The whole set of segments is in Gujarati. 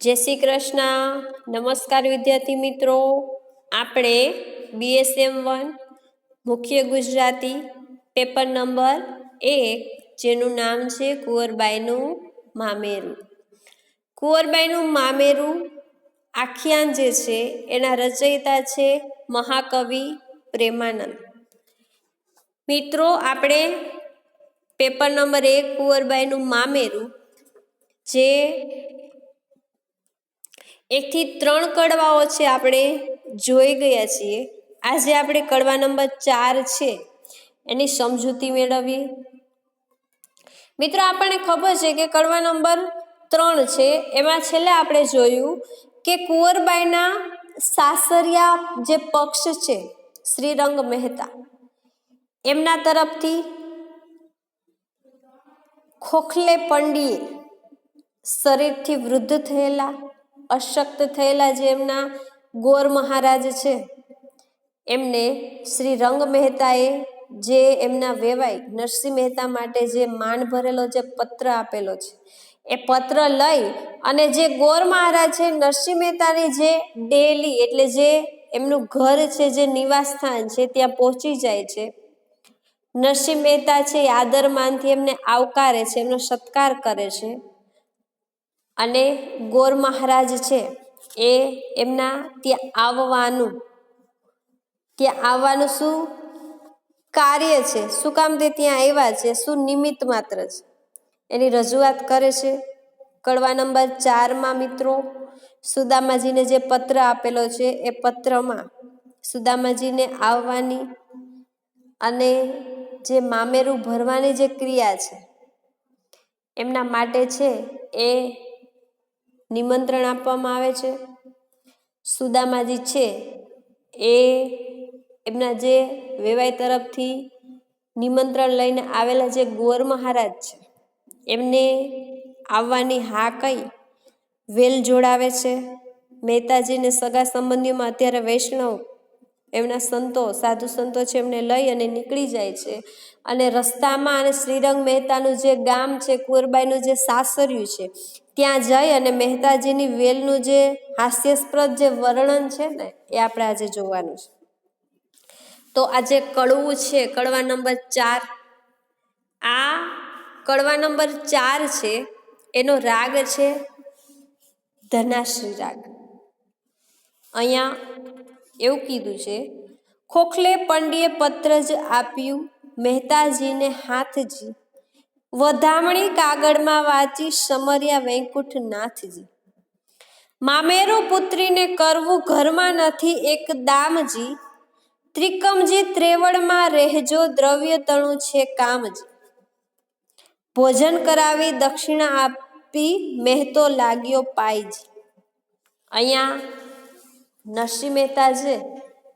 જય શ્રી કૃષ્ણ. નમસ્કાર વિદ્યાર્થી મિત્રો. આપણે બીએસએમ વન મુખ્ય ગુજરાતી પેપર નંબર એક, જેનું નામ છે કુંવરબાઈનું મામેરું. કુંવરબાઈનું મામેરું આખ્યાન જે છે, એના રચયિતા છે મહાકવિ પ્રેમાનંદ. મિત્રો, આપણે પેપર નંબર એક કુંવરબાઈનું મામેરું, જે એકથી ત્રણ કડવાઓ છે આપણે જોઈ ગયા છીએ. આજે આપણે કડવા નંબર ચાર છે. એની સમજૂતી મેળવીએ. મિત્રો, આપણને ખબર છે કે કડવા નંબર ત્રણ છે. એમાં છેલ્લે આપણે જોયું કે કુંવરબાઈના સાસરિયા જે પક્ષ છે, શ્રીરંગ મહેતા, એમના તરફથી ખોખલે પંડીએ શરીરથી વૃદ્ધ થયેલા અશક્ત થયેલા જે એમના ગોર મહારાજ છે, એમને શ્રી રંગ મહેતાએ જે એમના વેવાય નરસિંહ મહેતા માટે જે માન ભરેલો જે પત્ર આપેલો છે, એ પત્ર લઈ અને જે ગોર મહારાજ છે નરસિંહ મહેતાની જે ડેલી એટલે જે એમનું ઘર છે, જે નિવાસસ્થાન છે, ત્યાં પહોંચી જાય છે. નરસિંહ મહેતા છે એ આદરમાનથી એમને આવકારે છે, એમનો સત્કાર કરે છે. અને ગોર મહારાજ છે, એ એમના ત્યાં આવવાનું. ત્યાં આવવાનું શું? કાર્ય છે. શું કામ તે ત્યાં આવ્યા છે? શું નિમિત્ત માત્ર છે? એની રજૂઆત કરે છે. કડવા નંબર ચારમાં મિત્રો, સુદામાજીને જે પત્ર આપેલો છે, એ પત્રમાં સુદામાજીને આવવાની અને જે મામેરું ભરવાની જે ક્રિયા છે, એમના માટે છે, એ નિમંત્રણ આપવામાં આવે છે. સુદામાજી છે, એ એમના જે વેવાઈ તરફથી નિમંત્રણ લઈને આવેલા જે ગોર મહારાજ છે, એમને આવવાની હા કઈ વેલ જોડાવે છે. મહેતાજીને સગા સંબંધીઓમાં અત્યારે વૈષ્ણવ એમના સંતો, સાધુ સંતો છે, એમને લઈ અને નીકળી જાય છે. અને રસ્તામાં અને શ્રીરંગ મહેતાનું જે ગામ છે, કુંવરબાઈનું જે સાસર્યું છે ત્યાં જઈ અને મહેતાજીની વેલનું જે હાસ્યાસ્પદ જે વર્ણન છે ને, એ આપણે આજે જોવાનું છે. તો આજે કડવું છે, કડવા નંબર ચાર. આ કડવા નંબર ચાર છે, એનો રાગ છે ધનાશ્રી રાગ. અહીંયા એવું કીધું છે, ખોખલે પંડ્યે પત્ર જ આપ્યું, મહેતાજીને હાથજી વધામણી કાગળમાં વાંચી સમર્યા વૈકુંઠ મામેરો પુત્રીને કરવું ઘરમાં નથી એક દામજી. ત્રિકમજી ત્રેવડમાં રહેજો દ્રવ્ય તણું છે કામજી. ભોજન કરાવી દક્ષિણા આપી મહેતો લાગ્યો પાઈજી અહીંયા નરસિંહ મહેતા છે.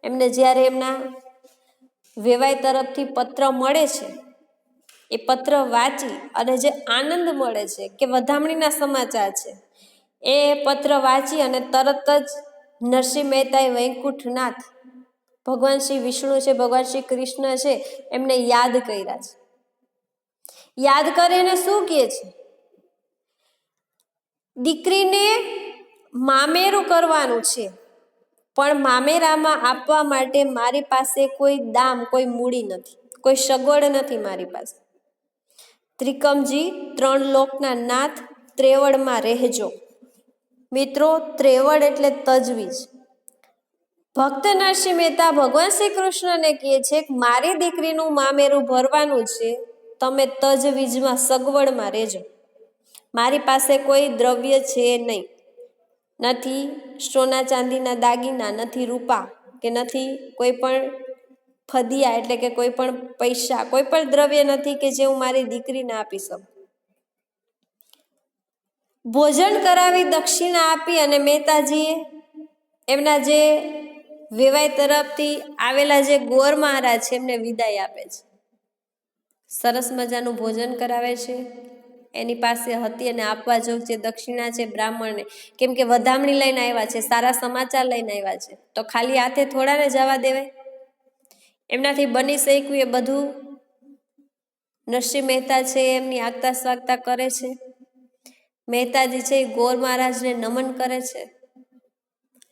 એમને જ્યારે એમના વેવાઈ તરફથી પત્ર મળે છે એ પત્ર વાંચી અને જે આનંદ મળે છે કે વધામણીના સમાચાર છે, એ પત્ર વાંચી અને તરત જ નરસિંહ મહેતાએ વૈકુંઠનાથ ભગવાન શ્રી વિષ્ણુ છે, ભગવાન શ્રી કૃષ્ણ છે, એમને યાદ કર્યા છે. યાદ કરીને શું કહે છે? દીકરીને મામેરું કરવાનું છે, પણ મામેરામાં આપવા માટે મારી પાસે કોઈ દામ, કોઈ મૂડી નથી, કોઈ સગવડ નથી મારી પાસે. ત્રિકમજી ત્રણ લોકના નાથ ત્રેવડમાં રહેજો. મિત્રો, ત્રેવડ એટલે તજવીજ. ભક્ત નરસિંહ મહેતા ભગવાન શ્રી કૃષ્ણને કહે છે કે મારી દીકરીનું મામેરું ભરવાનું છે, તમે તજવીજમાં સગવડમાં રહેજો. મારી પાસે કોઈ દ્રવ્ય છે નહીં. નથી સોના ચાંદીના દાગીના, નથી રૂપા કે નથી કોઈ પણ ફદિયા એટલે કે કોઈ પણ પૈસા, કોઈ પણ દ્રવ્ય નથી કે જે હું મારી દીકરીને આપી શકું. ભોજન કરાવી દક્ષિણા આપી અને મહેતાજીએ એમના જે વેવાય તરફથી આવેલા જે ગોર મહારાજ છે, એમને વિદાય આપે છે. સરસ મજાનું ભોજન કરાવે છે. એની પાસે હતી અને આપવા જોગ જે દક્ષિણા છે, બ્રાહ્મણને, કેમ કે વધામણી લઈને આવ્યા છે, સારા સમાચાર લઈને આવ્યા છે. તો ખાલી હાથે થોડાને જવા દેવાય? એમનાથી બની શક્યું એ બધું. નરસિંહ મહેતા છે, એમની આગતા સ્વાગતા કરે છે. મહેતાજી છે, એ ગોર મહારાજને નમન કરે છે.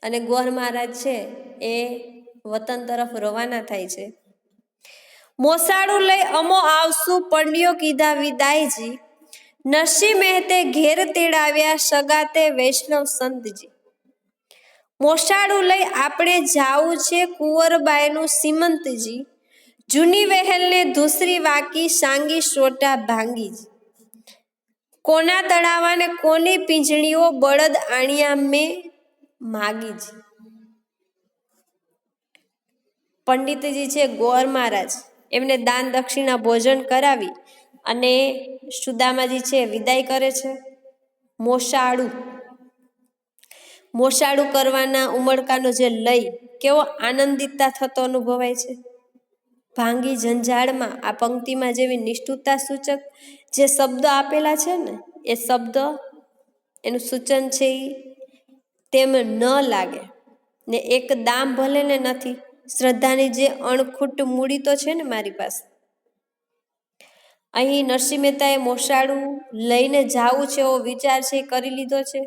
અને ગોર મહારાજ છે, એ વતન તરફ રવાના થાય છે. મોસાળું લઈ અમો આવશું, પંડ્યો કીધા વિદાયજી. નરસિંહ મહેતે ઘેર તેડાવ્યા, સગાતે વૈષ્ણવ સંતજી. મોસાળું લઈ આપણે જાવું છે કુંવરબાઈનું સીમંતજી. જૂની વહેલને ધૂસરી વાકી સાંગી સોટા ભાંગી. કોના તળાવાને કોની પીંજણીઓ બળદ આણિયા મેં માગી જ. પંડિતજી છે ગોર મહારાજ. એમને દાન દક્ષિણા ભોજન કરાવી અને સુદામાજી છે વિદાય કરે છે. મોસાળું મોસાળું કરવાના ઉમળકાનો જે લય કેવો આનંદિતતા થતો અનુભવાય છે. ભાંગી જંજાળમાં આ પંક્તિમાં જેવી નિષ્ઠુતા સૂચક જે શબ્દ આપેલા છે ને, એ શબ્દ એનું સૂચન છે એ તેમ ન લાગે ને એક દામ ભલે ને નથી, શ્રદ્ધાની જે અણખૂટ મૂડી તો છે ને મારી પાસે. અહીં નરસિંહ મહેતાએ મોસાળું લઈને જાવું છે એવો વિચાર છે, એ કરી લીધો છે.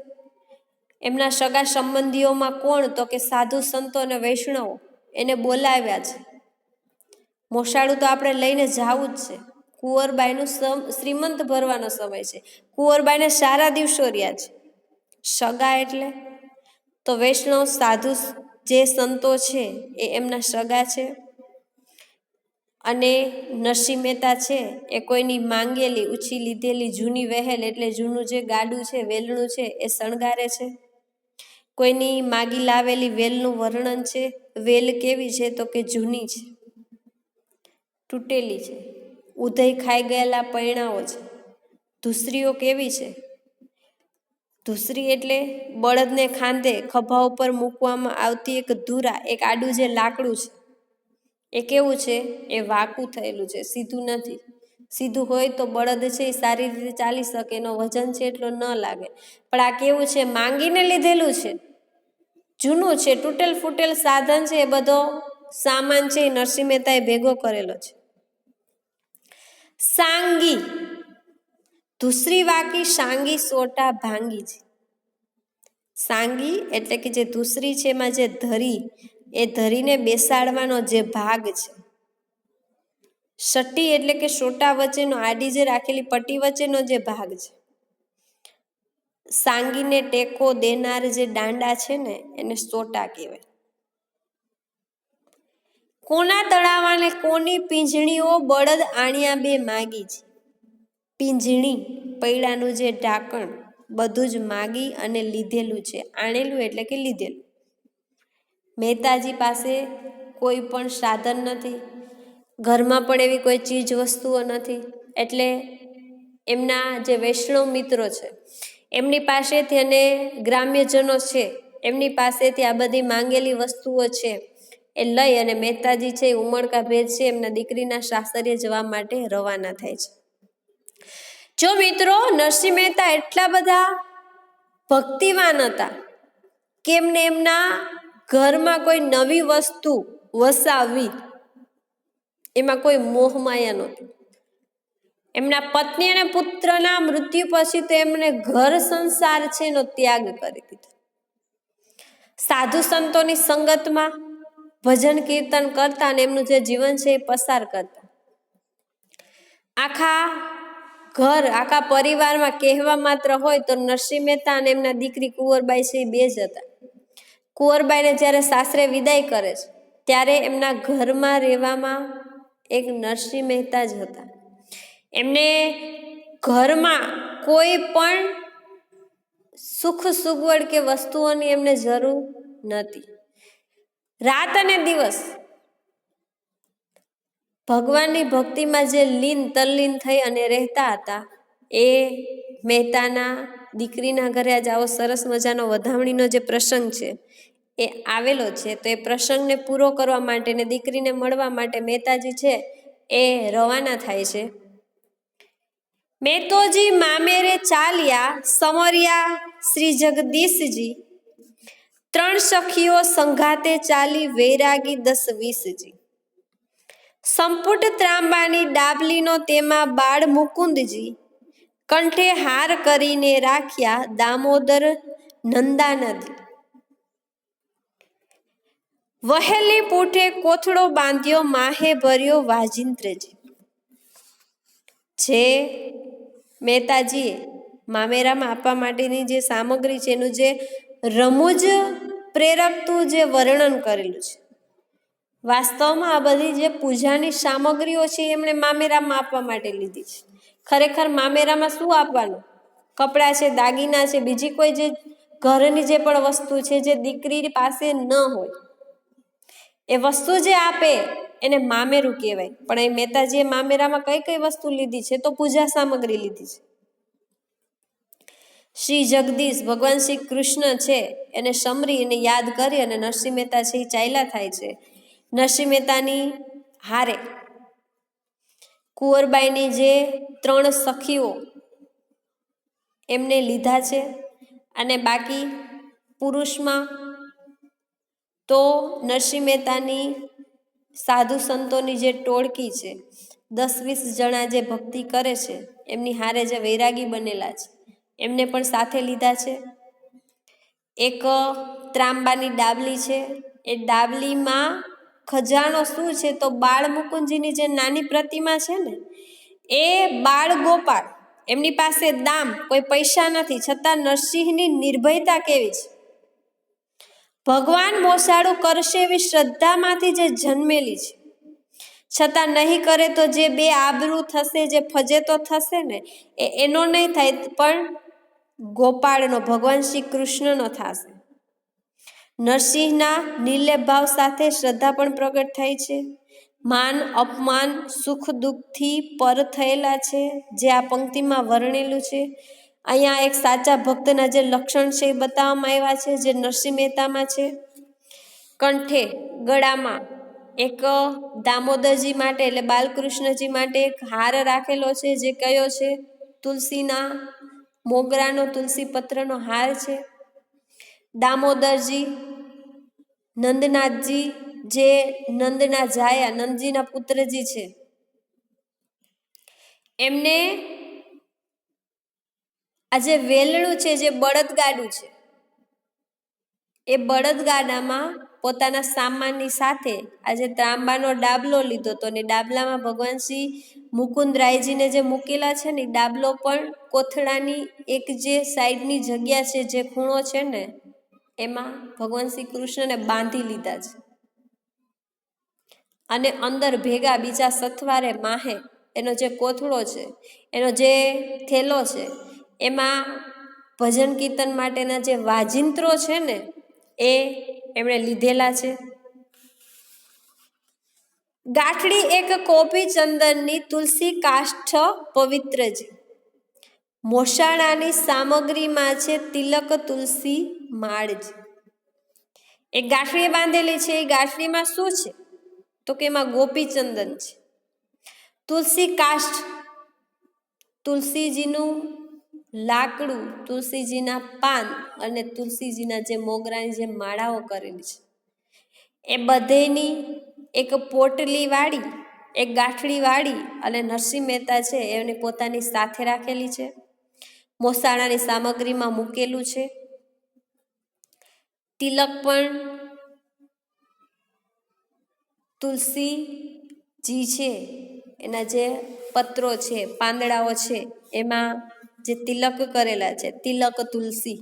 એમના સગા સંબંધીઓમાં કોણ તો કે સાધુ સંતો અને વૈષ્ણવો, એને બોલાવ્યા છે. મોસાળું તો આપણે લઈને જાવું જ છે. કુંવરબાઈનું શ્રીમંત ભરવાનો સમય છે. કુંવરબાઈને સારા દિવસો રહ્યા છે. સગા એટલે? તો વૈષ્ણવ, સાધુ જે સંતો છે એ એમના સગા છે. અને નરસિંહ મહેતા છે એ કોઈની માંગેલી ઉછી લીધેલી જૂની વહેલ એટલે જૂનું જે ગાડું છે, વેલણું છે એ શણગારે છે. કોઈની માગી લાવેલી વેલનું વર્ણન છે? વેલ કેવી છે તો કે જૂની છે? તૂટેલી છે. ઉધય ખાઈ ગયેલા પૈણાઓ છે. ધૂસરીઓ કેવી છે? ધૂસરી એટલે બળદને ખાંધે ખભા ઉપર મૂકવામાં આવતી એક ધૂરા, એક આડું જે લાકડું છે. એ કેવું છે? એ વાકું થયેલું છે, સીધું નથી. સીધું હોય તો બળદ છે એ સારી રીતે ચાલી શકે, એનો વજન છે એટલો ન લાગે. પણ આ કેવું છે? માંગીને લીધેલું છે. જૂનું છે, તૂટેલ ફૂટેલ સાધન છે, એ બધો સામાન છે, એ નરસિંહ મહેતાએ ભેગો કરેલો છે. સાંગી. ધૂસરી વાકી સાંગી સોટા ભાંગી છે. સાંગી એટલે કે જે ધૂસરી છે એમાં જે ધરી, એ ધરીને બેસાડવાનો જે ભાગ છે. સટ્ટી એટલે કે સોટા વચ્ચેનો આડી જે રાખેલી પટ્ટી વચ્ચેનો જે ભાગ છે. સાંગીને ટેકો દેનાર જે દાંડા છે ને, એને સોટા કહેવાય. કોના તળાવાને કોની પીંજણીઓ બળદ આણ્યા બે માગી છે? પીંજણી, પૈડાનું જે ઢાંકણ, બધું જ માગી અને લીધેલું છે. આણેલું એટલે કે લીધેલું. મહેતાજી પાસે કોઈ પણ સાધન નથી. ઘરમાં પણ એવી કોઈ ચીજ વસ્તુઓ નથી. એટલે એમના જે વૈષ્ણવ મિત્રો છે, એમની પાસેથી અને ગ્રામ્યજનો છે, એમની પાસેથી આ બધી માંગેલી વસ્તુઓ છે એ લઈ અને મહેતાજી છે એ ઉમળકા ભેદ છે, એમના દીકરીના સાસરીએ જવા માટે રવાના થાય છે. જો મિત્રો નરસિંહ મહેતા એટલા બધા ભક્તિવાન હતા કે એમને એમના ઘરમાં કોઈ નવી વસ્તુ વસાવી એમાં કોઈ મોહમાયા નહોતી. એમના પત્ની અને પુત્રના મૃત્યુ પછી તો એમને ઘર સંસાર છે એનો ત્યાગ કરી દીધો. સાધુ સંતોની સંગતમાં ભજન કીર્તન કરતા અને એમનું જે જીવન છે એ પસાર કરતા. આખા ઘર, આખા પરિવારમાં કહેવા માત્ર હોય તો નરસિંહ મહેતા અને એમના દીકરી કુંવરબાઈ છે એ બે જ હતા. કુંવરબાઈને જ્યારે સાસરે વિદાય કરે છે, ત્યારે એમના ઘરમાં રહેવામાં એક નરસિંહ મહેતા જ હતા. એમને ઘરમાં કોઈ પણ સુખ સુગવડ કે વસ્તુઓની એમને જરૂર નથી રાત અને દિવસ ભગવાનની ભક્તિમાં જે લીન તલ્લીન થઈ અને રહેતા હતા, એ મહેતાના દીકરીના ઘરે આજે આવો સરસ મજાનો વધામણીનો જે પ્રસંગ છે એ આવેલો છે, તો એ પ્રસંગને પૂરો કરવા માટે ને દીકરીને મળવા માટે મહેતાજી છે, એ રવાના થાય છે. મેતોજી મામેરે ચાલ્યા સમર્યા શ્રી જગદીશજી. ત્રણ સખીઓ સંઘાતે ચાલી વૈરાગી દસ વીસજી સંપુટ ત્રાંબાની ડાબલીનો તેમાં બાળ મુકુંદજી. કંઠે હાર કરીને રાખ્યા દામોદર નંદાનદી. વહેલી પૂઠે કોથળો બાંધ્યો, માહે ભર્યો વાજિંત્રજી. જે મહેતાજીએ મામેરામાં આપવા માટેની જે સામગ્રી છે, એનું જે રમૂજ પ્રેરકતું જે વર્ણન કરેલું છે, વાસ્તવમાં આ બધી જે પૂજાની સામગ્રીઓ છે એમણે મામેરામાં આપવા માટે લીધી છે. ખરેખર મામેરામાં શું આપવાનું? કપડાં છે, દાગીના છે, બીજી કોઈ જે ઘરની જે પણ વસ્તુ છે, જે દીકરી પાસે ન હોય એ વસ્તુ જે આપે, એને મામેરું કહેવાય. પણ એ મહેતાજીએ મામેરામાં કઈ કઈ વસ્તુ લીધી છે તો પૂજા સામગ્રી લીધી છે. શ્રી જગદીશ, ભગવાન શ્રી કૃષ્ણ છે, એને સમરી એને યાદ કરી અને નરસિંહ મહેતા છે એ ચાલ્યા થાય છે. નરસિંહ મહેતાની હારે કુંવરબાઈની જે ત્રણ સખીઓ એમને લીધા છે અને બાકી પુરુષમાં તો નરસિંહ મહેતાની સાધુ સંતોની જે ટોળકી છે, દસ વીસ જણા જે ભક્તિ કરે છે, એમની હારે જે વૈરાગી બનેલા છે, એમને પણ સાથે લીધા છે. એક ત્રાંબાની ડાબલી છે, એ ડાબલીમાં ખજાનો શું છે તો બાળ મુકુંદજીની જે નાની પ્રતિમા છે ને, એ બાળ ગોપાળ, એમની પાસે દામ, કોઈ પૈસા નથી, છતાં નરસિંહની નિર્ભયતા કેવી છે? ભગવાન મોસાળું કરશે એવી શ્રદ્ધામાંથી જે જન્મેલી છે. છતાં નહીં કરે તો જે બે આબરૂ થશે, જે ફજે તો થશે ને, એ એનો નહીં થાય, પણ ગોપાળનો, ભગવાન શ્રી કૃષ્ણનો થશે. નરસિંહના નિર્લેપ ભાવ સાથે શ્રદ્ધા પણ પ્રગટ થઈ છે. માન, અપમાન, સુખ, દુઃખથી પર થયેલા છે, જે આ પંક્તિમાં વર્ણેલું છે. અહીંયા એક સાચા ભક્તના જે લક્ષણ છે એ બતાવવામાં આવ્યા છે, જે નરસિંહ મહેતામાં છે. કંઠે ગળામાં એક દામોદરજી માટે એટલે બાલકૃષ્ણજી માટે એક હાર રાખેલો છે, જે કયો છે? તુલસીના મોગરાનો તુલસી પત્રનો હાર છે. દામોદરજી, નંદનાથજી, જે નંદના જાયા, નંદજીના પુત્રજી છે. એમને આ જે વેલણું છે, જે બળદગાડું છે, એ બળદગાડામાં પોતાના સામાનની સાથે આજે ત્રાંબાનો ડાબલો લીધો તો ને ડાબલામાં ભગવાન શ્રી મુકુંદરાયજીને જે મૂકેલા છે ને ડાબલો પણ કોથળાની એક જે સાઈડની જગ્યા છે, જે ખૂણો છે ને, એમાં ભગવાન શ્રી કૃષ્ણને બાંધી લીધા છે. અને અંદર ભેગા બીજા સથવારે માહે એનો જે કોથળો છે, એનો જે થેલો છે એમાં ભજન કીર્તન માટેના જે વાજિંત્રો છે ને, એ એમણે લીધેલા છે. ગાંઠડી એક કોપી ચંદનની તુલસી કાષ્ઠ પવિત્ર છે. મોસાણાની સામગ્રીમાં છે તિલક તુલસી માળજી એક ગાંઠડી બાંધેલી છે, એ ગાંઠડીમાં શું છે? તો કે એમાં ગોપીચંદન છે. તુલસી કાષ્ઠ, તુલસીજીનું લાકડું, તુલસીજીના પાન અને તુલસીજીના જે મોગરાની જે માળાઓ કરેલી છે, એ બધેની એક પોટલી વાળી એક ગાંઠડી વાળી અને નરસિંહ મહેતા છે એની પોતાની સાથે રાખેલી છે, મોસાળાની સામગ્રીમાં મૂકેલું છે, તિલક પણ તુલસીજી છે, એના જે પત્રો છે, પાંદડાઓ છે, એમાં જે તિલક કરેલા છે, તિલક તુલસી.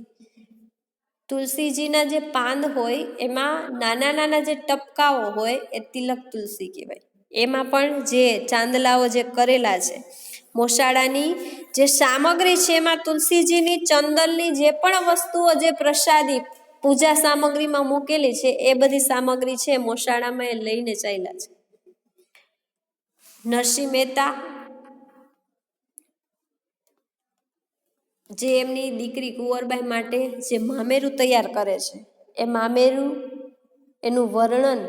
તુલસીજીના જે પાન હોય, એમાં નાના નાના જે ટપકાઓ હોય, એ તિલક તુલસી કહેવાય. એમાં પણ જે ચાંદલાઓ જે કરેલા છે મોસાળાની જે સામગ્રી છે, એમાં તુલસીજીની ચંદનની જે પણ વસ્તુઓ જે પ્રસાદી પૂજા સામગ્રીમાં મૂકેલી છે, એ બધી સામગ્રી છે મોસાળામાં એ લઈને ચાલ્યા છે. નરસિંહ મહેતા જે એમની દીકરી કુંવરબાઈ માટે જે મામેરું તૈયાર કરે છે, એ મામેરું એનું વર્ણન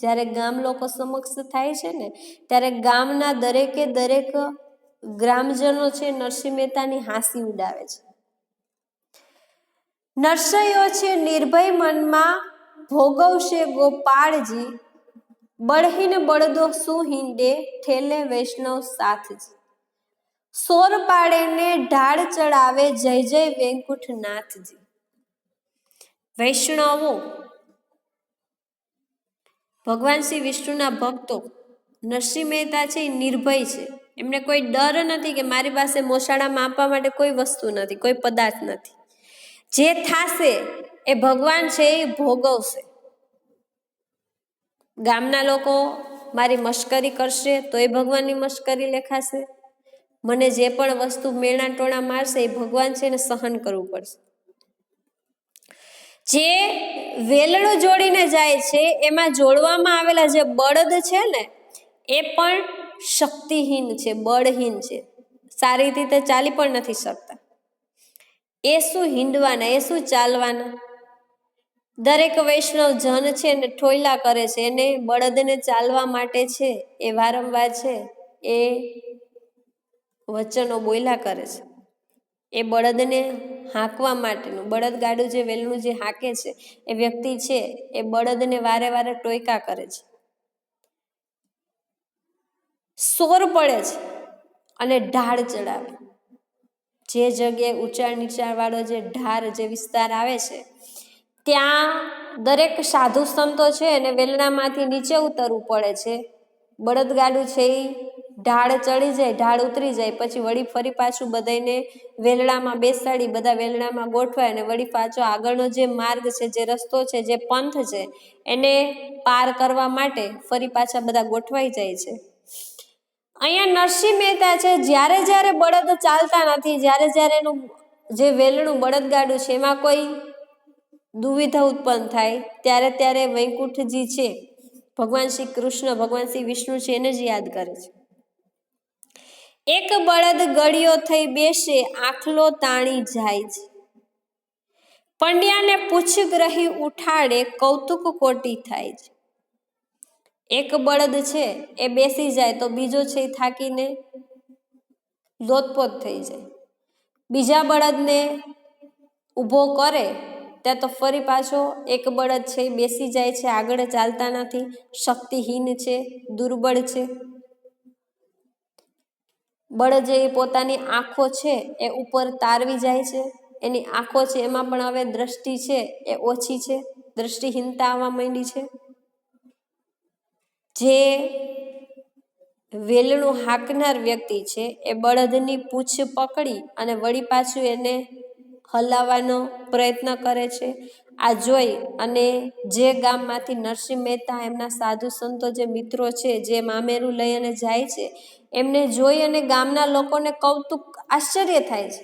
જ્યારે ગામ લોકો સમક્ષ થાય છે ને, ત્યારે ગામના દરેકે દરેક ગ્રામજનો છે નરસિંહ મહેતાની હાંસી ઉડાવે છે. નરસૈયો છે નિર્ભય મનમાં ભોગવશે ગોપાળજી, બળહીન બળદો સુહિંડે ઠેલે વૈષ્ણવ સાથજી સોર પાડે ને ઢાળ ચડાવે જય જય વેંકુઠનાથજી વૈષ્ણવો, ભગવાન શ્રી વિષ્ણુના ભક્તો, નરસિંહ મહેતા છે, એ નિર્ભય છે. એમને કોઈ ડર નથી કે મારી પાસે મોસાળામાં આપવા માટે કોઈ વસ્તુ નથી, કોઈ પદાર્થ નથી. જે થાશે એ ભગવાન છે, એ ભોગવશે. ગામના લોકો મારી મશ્કરી કરશે તો એ ભગવાનની મશ્કરી લેખાશે. મને જે પણ વસ્તુ મેણા ટોણા મારશે એ ભગવાન છે એને સહન કરવું પડશે. જે વેલણું જોડીને જાય છે, એમાં જોડવામાં આવેલા જે બળદ છે ને, એ પણ શક્તિહીન છે, બળહીન છે. સારી રીતે ચાલી પણ નથી શકતા. એ શું હિંડવાના, એ શું ચાલવાના? દરેક વૈષ્ણવ જન છે એને ઠોયલા કરે છે, એને બળદને ચાલવા માટે છે, એ વારંવાર છે, એ વચનો બોયલા કરે છે. એ બળદને હાંકવા માટેનું, બળદ ગાડું જે વેલનું જે હાંકે છે, એ વ્યક્તિ છે, એ બળદને વારે વારે ટોયકા કરે છે. સોર પડે છે અને ઢાળ ચડાવે. જે જગ્યાએ ઊંચાણ નીચાણવાળો જે ઢાર જે વિસ્તાર આવે છે, ત્યાં દરેક સાધુ સંતો છે અને વેલણામાંથી નીચે ઉતરવું પડે છે. બળદગાડું છે એ ઢાળ ચડી જાય, ઢાળ ઉતરી જાય, પછી વળી ફરી પાછું બધાને વેલણામાં બેસાડી, બધા વેલણામાં ગોઠવાય અને વળી પાછો આગળનો જે માર્ગ છે, જે રસ્તો છે, જે પંથ છે, એને પાર કરવા માટે ફરી પાછા બધા ગોઠવાઈ જાય છે. અહીંયા નરસિંહ મહેતા છે, જ્યારે જ્યારે બળદ ચાલતા નથી, જ્યારે જ્યારે એનું જે વેલણું બળદગાડું છે, એમાં કોઈ દુવિધા ઉત્પન્ન થાય, ત્યારે ત્યારે વૈકુંઠજી છે. ભગવાન શ્રી કૃષ્ણ, ભગવાન શ્રી વિષ્ણુ છે, એને જ યાદ કરે છે. એક બળદ ગળિયો થઈ બેસે, આખલો તાણી જાય છે. પંડ્યાને પૂછગ્રહી ઉઠાડે કૌતુક કોટી થાય છે. એક બળદ છે, એ બેસી જાય તો બીજો છે એ થાકીને લોતપોત થઈ જાય. બીજા બળદને ઊભો કરે ત્યાં તો ફરી પાછો એક બળદ છે એ બેસી જાય છે, આગળ ચાલતા નથી, શક્તિહીન છે, દુર્બળ છે. બળદ જે પોતાની આંખો છે એ ઉપર તારવી જાય છે. એની આંખો છે એમાં પણ હવે દ્રષ્ટિ છે એ ઓછી છે. દ્રષ્ટિહીનતા આવવા માંડી છે. જે વેલણું હાંકનાર વ્યક્તિ છે એ બળદની પૂછ પકડી અને વળી પાછું એને હલાવવાનો પ્રયત્ન કરે છે. આ જોઈ અને જે ગામમાંથી નરસિંહ મહેતા એમના સાધુ સંતો જે મિત્રો છે, જે મામેરું લઈ અને જાય છે, એમને જોઈ અને ગામના લોકોને કૌતુક આશ્ચર્ય થાય છે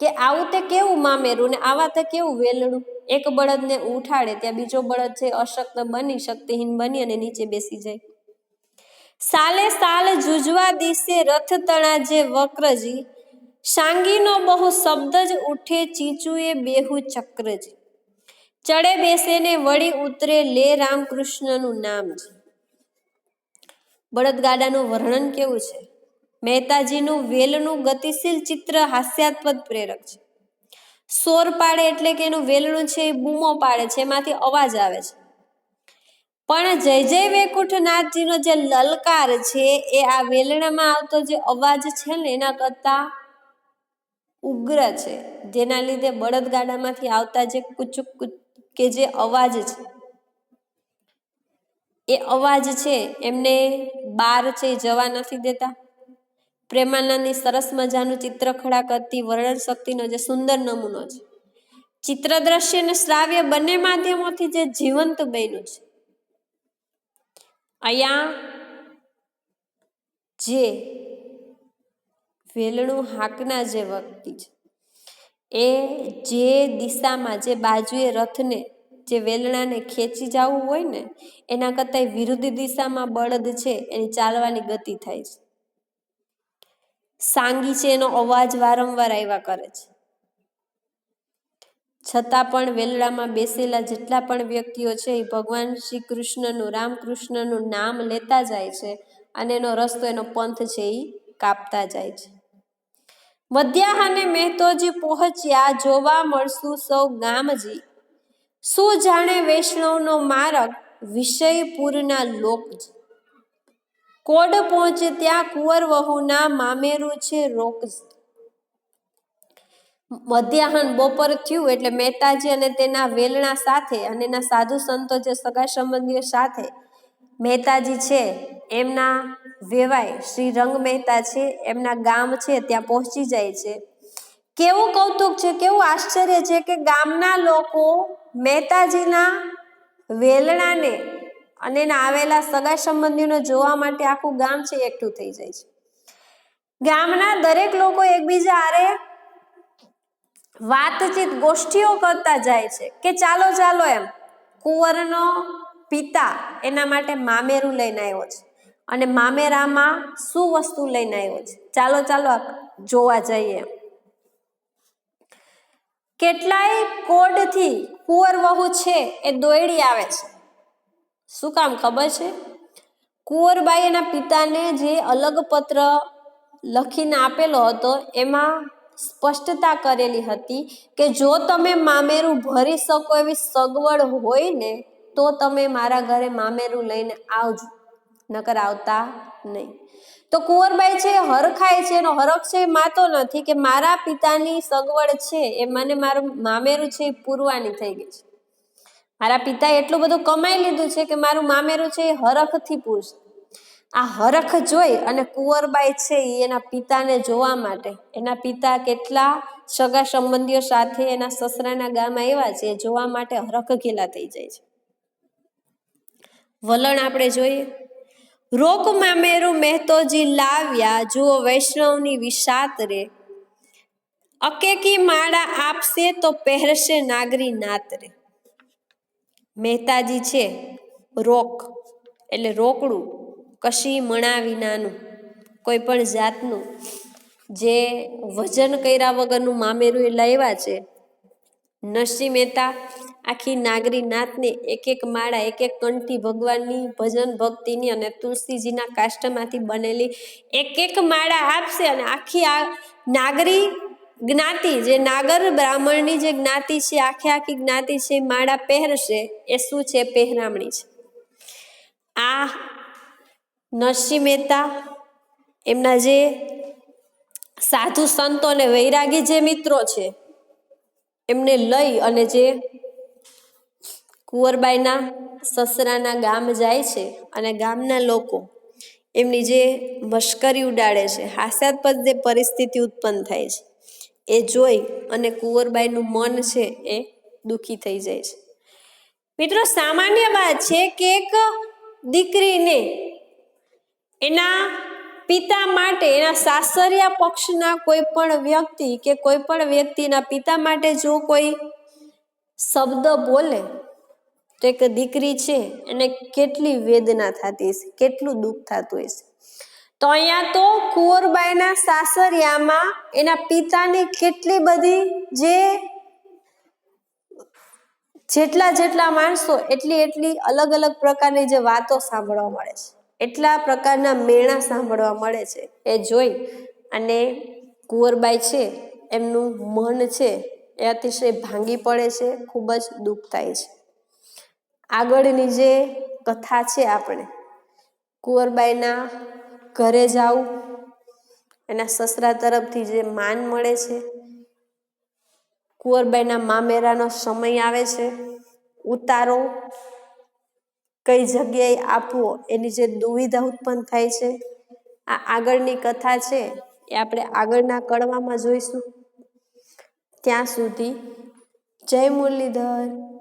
કે આવું તે કેવું મામેરું ને આવા તે કેવું વેલણું એક બળદને ઉઠાડે ત્યાં બીજો બળદ છે, અશક્ત બની, શક્તિહીન બની અને નીચે બેસી જાય. સાલે સાલ જુજવા દિશે રથ તણા જે વક્રજી, સાંગીનો બહુ શબ્દ જ ઉઠે ચીચુએ બેહુ ચક્રજી. ચડે બેસે ને વળી ઉતરે લે રામકૃષ્ણનું નામ છે બળદગાડાનું વર્ણન કેવું છે? મહેતાજીનું વેલનું ગતિશીલ ચિત્ર હાસ્યાત્મક પ્રેરક છે. સોર પાડે એટલે કે એનું વેલણું છે એ બૂમો પાડે છે, એમાંથી અવાજ આવે છે. પણ જય જય વૈકુંઠનાથજીનો જે લલકાર છે એ આ વેલણામાં આવતો જે અવાજ છે ને, એના કરતા ઉગ્ર છે. જેના લીધે બળદગાડામાંથી આવતા જે કુચુક કે જે અવાજ છે. એ અવાજ છે એમને બાર છે જવા નથી દેતા. પ્રેમાનંદની સરસ મજાનું ચિત્ર ખડા કરતી વર્ણન શક્તિનો જે સુંદર નમૂનો છે. ચિત્ર દ્રશ્ય અને શ્રાવ્ય બંને માધ્યમોથી જે જીવંત બન્યું છે. અહીંયા જે વેલણું હાંકના જે વ્યક્તિ છે. એ જે દિશામાં, જે બાજુએ રથને, જે વેલણાને ખેંચી જવું હોય ને, એના કરતાં વિરુદ્ધ દિશામાં બળદ છે, એની ચાલવાની ગતિ થાય છે. સાંગી છે, એનો અવાજ વારંવાર આવ્યા કરે છે. છતાં પણ વેલડામાં બેસેલા જેટલા પણ વ્યક્તિઓ છે, એ ભગવાન શ્રી કૃષ્ણનું રામકૃષ્ણનું નામ લેતા જાય છે અને એનો રસ્તો, એનો પંથ છે, એ કાપતા જાય છે. મધ્યાહને મહેતોજી પહોંચ્યા, જોવા મળશું સૌ ગામજી. શું જાણે વૈષ્ણવનો માર્ગ વિષયપુરના લોક કોડ પહોંચે ત્યાં કુંવર વહુના મામેરું છે રોક મધ્યાહન બપોર થયું એટલે મહેતાજી અને તેના વેલણા સાથે અને એના સાધુ સંતો જે સગા સંબંધીઓ સાથે મહેતાજી છે, એમના વેવાય, શ્રી રંગ મહેતા છે, એમના ગામ છે, ત્યાં પહોંચી જાય છે. કેવું કૌતુક છે, કેવું આશ્ચર્ય છે કે ગામના લોકો મહેતાજીના વેલણાને અને એના આવેલા સગા સંબંધીઓને જોવા માટે આખું ગામ છે, એકઠું થઈ જાય છે. ગામના દરેક લોકો એકબીજા હારે વાતચીત, ગોષ્ઠીઓ કરતા જાય છે કે ચાલો ચાલો એમ, કુંવરનો પિતા એના માટે મામેરું લઈને આવ્યો છે. અને મામેરામાં શું વસ્તુ લઈને આવ્યો છે? ચાલો ચાલો જોવા જઈએ. કેટલાય કોડથી કુંવર વહુ છે એ દોયડી આવે છે. શું કામ ખબર છે? કુંવરબાઈ એના પિતાને જે અલગ પત્ર લખીને આપેલો હતો, એમાં સ્પષ્ટતા કરેલી હતી કે જો તમે મામેરું ભરી શકો એવી સગવડ હોય ને, તો તમે મારા ઘરે મામેરું લઈને આવજો. નકર આવતા નહીં. તો કુંવરબાઈ છે, હરખાય છે, એનો હરખ છે એ માતો નથી કે મારા પિતાની સગવડ છે એ મને મારું મામેરું છે એ પૂરવાની થઈ ગઈ છે. મારા પિતાએ એટલું બધું કમાઈ લીધું છે કે મારું મામેરું છે એ હરખથી પૂરશે. આ હરખ જોઈ અને કુંવરબાઈ છે એ એના પિતાને જોવા માટે, એના પિતા કેટલા સગા સંબંધીઓ સાથે એના સસરાના ગામમાં આવ્યા છે એ જોવા માટે હરખ ઘેલા થઈ જાય છે. વલણ આપણે જોઈએ. રોક મામેરું મહેતોજી લાવ્યા, જુઓ વૈષ્ણવની વિષાત રે. અકેકી માળા આપશે તો પહેરશે નાગરી નાત રે. મહેતાજી છે, રોક, એટલે રોકડું, કશી મણા વિનાનું, કોઈ પણ જાતનું. જે વજન કર્યા વગરનું મામેરું એ લાવ્યા છે. નરસિંહ મહેતા આખી નાગરી નાથને એક એક માળા એક એક કંઠી ભગવાનની ભજન ભક્તિની અને તુલસીજીના કાષ્ટમાંથી બનેલી એક એક માળા આપશે અને આખી આ નાગરી જ્ઞાતિ, જે નાગર બ્રાહ્મણની જે જ્ઞાતિ છે, આખી આખી જ્ઞાતિ છે માળા પહેરશે, એ શું છે? પહેરામણી છે. આ નરસિંહ મહેતા, એમના જે સાધુ સંતો અને વૈરાગી જે મિત્રો છે, એમને લઈ અને જે કુંવરબાઈના સસરાના ગામ જાય છે અને ગામના લોકો એમની જે મશ્કરી ઉડાડે છે હાસ્યાસ્પદ જે પરિસ્થિતિ ઉત્પન્ન થાય છે, એ જોઈ અને કુંવરબાઈનું મન છે એ દુઃખી થઈ જાય છે. મિત્રો, સામાન્ય વાત છે કે એક દીકરીને એના પિતા માટે, એના સાસરિયા પક્ષના કોઈ પણ વ્યક્તિ કે કોઈ પણ વ્યક્તિના પિતા માટે જો કોઈ શબ્દ બોલે તો એક દીકરી છે, એને કેટલી વેદના થતી હશે, કેટલું દુઃખ થતું હશે. તો અહીંયા તો કુંવરબાઈના સાસરિયામાં એના પિતાની કેટલી બધી જે જેટલા જેટલા માણસો, એટલી એટલી અલગ અલગ પ્રકારની જે વાતો સાંભળવા મળે છે. એટલા પ્રકારના મેણા સાંભળવા મળે છે. એ જોઈ અને કુંવરબાઈ છે, એમનું મન છે, એ અતિશય ભાંગી પડે છે, ખૂબ જ દુઃખ થાય છે. આગળની જે કથા છે આપણે, કુંવરબાઈના ઘરે જાવું, એના સસરા તરફથી જે માન મળે છે, કુંવરબાઈના મામેરાનો સમય આવે છે, ઉતારો, કઈ જગ્યાએ આપવો, એની જે દુવિધા ઉત્પન્ન થાય છે, આ આગળની કથા છે એ આપણે આગળના કડવામાં જોઈશું. ત્યાં સુધી જય મુરલીધર.